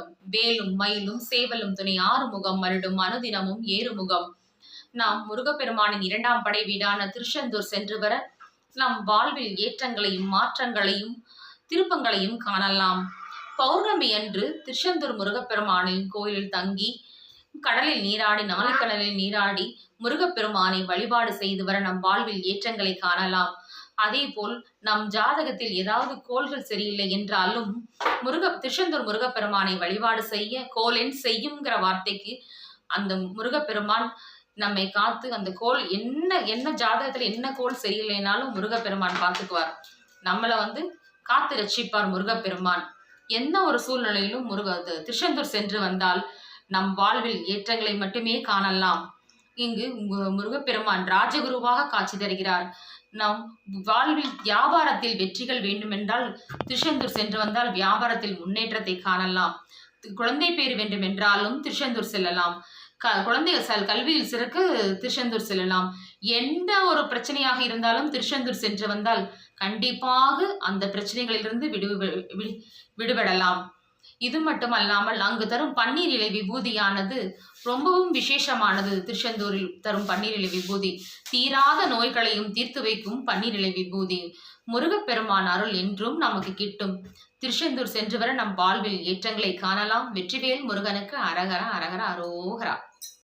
வணக்கம் வேலும் மயிலும் சேவலும் துணை ஆறுமுகம் மருடும் அனுதினமும் ஏறுமுகம். நாம் முருகப்பெருமானின் இரண்டாம் படை வீடான திருச்செந்தூர் சென்று வர நம் வாழ்வில் ஏற்றங்களையும் மாற்றங்களையும் திருப்பங்களையும் காணலாம். பௌர்ணமி அன்று திருச்செந்தூர் முருகப்பெருமானின் கோயிலில் தங்கி கடலில் நீராடி நாலுக்கடலில் நீராடி முருகப்பெருமானை வழிபாடு செய்து வர நம் வாழ்வில் ஏற்றங்களை காணலாம். அதேபோல் நம் ஜாதகத்தில் ஏதாவது கோள்கள் சரியில்லை என்றாலும் முருக திருச்செந்தூர் முருகப்பெருமானை வழிபாடு செய்ய கோலென் செய்யுங்கிற வார்த்தைக்கு அந்த முருகப்பெருமான் நம்மை காத்து அந்த கோல் என்ன என்ன ஜாதகத்துல என்ன கோல் சரியில்லைனாலும் முருகப்பெருமான் பார்த்துக்குவார். நம்மளை வந்து காத்து ரட்சிப்பார் முருகப்பெருமான். எந்த ஒரு சூழ்நிலையிலும் முருக தி- திருச்செந்தூர் சென்று வந்தால் நம் வாழ்வில் ஏற்றங்களை மட்டுமே காணலாம். இங்கு மு- முருகப்பெருமான் ராஜகுருவாக காட்சி தருகிறார். நம் வாழ்வில் வியாபாரத்தில் வெற்றிகள் வேண்டுமென்றால் திருச்செந்தூர் சென்று வந்தால் வியாபாரத்தில் முன்னேற்றத்தை காணலாம். குழந்தை பேர் வேண்டுமென்றாலும் திருச்செந்தூர் செல்லலாம். க குழந்தைகள் செல் கல்வியில் சிறக்கு திருச்செந்தூர் செல்லலாம். எந்த ஒரு பிரச்சனையாக இருந்தாலும் திருச்செந்தூர் சென்று வந்தால் கண்டிப்பாக அந்த பிரச்சனைகளிலிருந்து விடு விடு- விடுபடலாம். இது மட்டுமல்லாமல் அங்கு தரும் பன்னீர் இலை விபூதியானது ரொம்பவும் விசேஷமானது. திருச்செந்தூரில் தரும் பன்னீர் இலை விபூதி. தீராத நோய்களையும் தீர்த்து வைக்கும் பன்னீர் இலை விபூதி. முருகப்பெருமான் அருள் என்றும் நமக்கு கிட்டும். திருச்செந்தூர் சென்று வர நம் வாழ்வில் ஏற்றங்களை காணலாம். வெற்றிவேல் முருகனுக்கு அரகர அரகர அரோகரா.